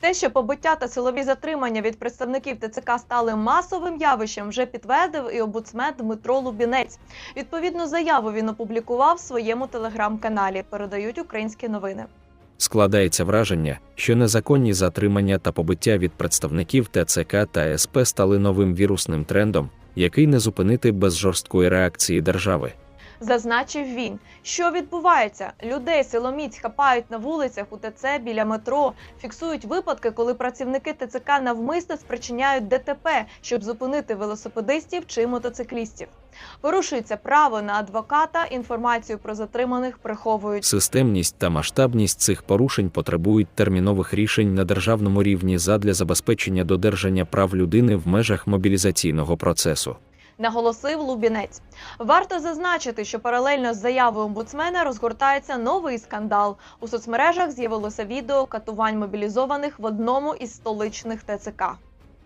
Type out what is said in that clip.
Те, що побиття та силові затримання від представників ТЦК стали масовим явищем, вже підтвердив і обуцмен Дмитро Лубінець. Відповідну заяву він опублікував в своєму телеграм-каналі. Передають українські новини. Складається враження, що незаконні затримання та побиття від представників ТЦК та СП стали новим вірусним трендом, який не зупинити без жорсткої реакції держави. Зазначив він, що відбувається. Людей силоміць хапають на вулицях у ТЦ біля метро, фіксують випадки, коли працівники ТЦК навмисно спричиняють ДТП, щоб зупинити велосипедистів чи мотоциклістів. Порушується право на адвоката, інформацію про затриманих приховують. Системність та масштабність цих порушень потребують термінових рішень на державному рівні задля забезпечення додержання прав людини в межах мобілізаційного процесу. Наголосив Лубінець. Варто зазначити, що паралельно з заявою омбудсмена розгортається новий скандал. У соцмережах з'явилося відео катувань мобілізованих в одному із столичних ТЦК.